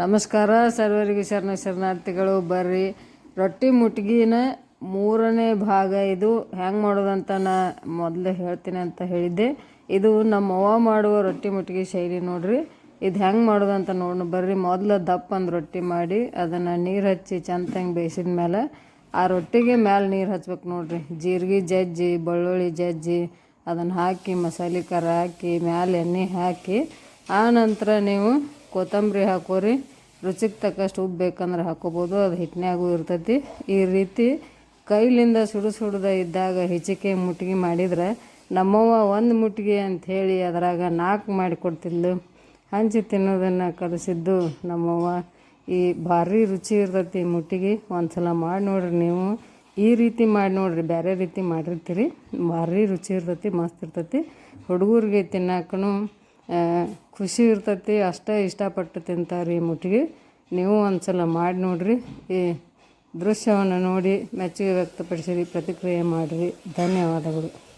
ನಮಸ್ಕಾರ, ಸರ್ವರಿಗೂ ಶರಣ ಶರಣಾರ್ಥಿಗಳು. ಬರ್ರಿ. ರೊಟ್ಟಿ ಮುಟ್ಗಿನ ಮೂರನೇ ಭಾಗ ಇದು. ಹೆಂಗೆ ಮಾಡೋದಂತ ನಾ ಮೊದಲೇ ಹೇಳ್ತೀನಿ ಅಂತ ಹೇಳಿದ್ದೆ. ಇದು ನಮ್ಮ ಅವ್ವ ಮಾಡುವ ರೊಟ್ಟಿ ಮುಟ್ಗಿ ಶೈಲಿ ನೋಡ್ರಿ. ಇದು ಹೆಂಗೆ ಮಾಡೋದಂತ ನೋಡಿ ಬರ್ರಿ. ಮೊದಲು ದಪ್ಪ ಒಂದು ರೊಟ್ಟಿ ಮಾಡಿ, ಅದನ್ನು ನೀರು ಹಚ್ಚಿ ಚಂದಂಗೆ ಬೇಯಿಸಿದ ಮೇಲೆ ಆ ರೊಟ್ಟಿಗೆ ಮೇಲೆ ನೀರು ಹಚ್ಬೇಕು ನೋಡ್ರಿ. ಜೀರಿಗೆ ಜಜ್ಜಿ, ಬೆಳ್ಳುಳ್ಳಿ ಜಜ್ಜಿ, ಅದನ್ನು ಹಾಕಿ ಮಸಾಲೆ ಖಾರ ಹಾಕಿ, ಮ್ಯಾಲೆ ಎಣ್ಣೆ ಹಾಕಿ, ಆ ನಂತರ ನೀವು ಕೊತ್ತಂಬರಿ ಹಾಕೋರಿ. ರುಚಿಗೆ ತಕ್ಕಷ್ಟು ಉಪ್ಪು ಬೇಕಂದ್ರೆ ಹಾಕೋಬೋದು. ಅದು ಹಿಟ್ಟಿನಾಗೂ ಇರ್ತೈತಿ. ಈ ರೀತಿ ಕೈಲಿಂದ ಸುಡು ಸುಡದ ಇದ್ದಾಗ ಹಿಚಿಕೆ ಮುಟ್ಗಿ ಮಾಡಿದ್ರೆ ನಮ್ಮವ್ವ ಒಂದು ಮುಟ್ಗಿ ಅಂಥೇಳಿ ಅದರಾಗ ನಾಲ್ಕು ಮಾಡಿ ಕೊಡ್ತಿದ್ಲು. ಹಂಚಿ ತಿನ್ನೋದನ್ನು ಕಲಿಸಿದ್ದು ನಮ್ಮವ್ವ. ಈ ಭಾರಿ ರುಚಿ ಇರ್ತೈತಿ ಮುಟ್ಟಿಗೆ ಒಂದು ಸಲ ಮಾಡಿ ನೋಡ್ರಿ ನೀವು. ಈ ರೀತಿ ಮಾಡಿ ನೋಡ್ರಿ. ಬೇರೆ ರೀತಿ ಮಾಡಿರ್ತೀರಿ. ಭಾರಿ ರುಚಿ ಇರ್ತೈತಿ, ಮಸ್ತ್ ಇರ್ತೈತಿ. ಹುಡುಗರಿಗೆ ತಿನ್ನಕ್ಕೂ ಖುಷಿ ಇರ್ತೈತಿ, ಅಷ್ಟೇ ಇಷ್ಟಪಟ್ಟು ತಿಂತಾರೆ ಈ ಮುಟ್ಗಿ. ನೀವು ಒಂದು ಸಲ ಮಾಡಿ ನೋಡಿರಿ, ಈ ದೃಶ್ಯವನ್ನು ನೋಡಿ ಮೆಚ್ಚುಗೆ ವ್ಯಕ್ತಪಡಿಸಿರಿ, ಪ್ರತಿಕ್ರಿಯೆ ಮಾಡಿರಿ. ಧನ್ಯವಾದಗಳು.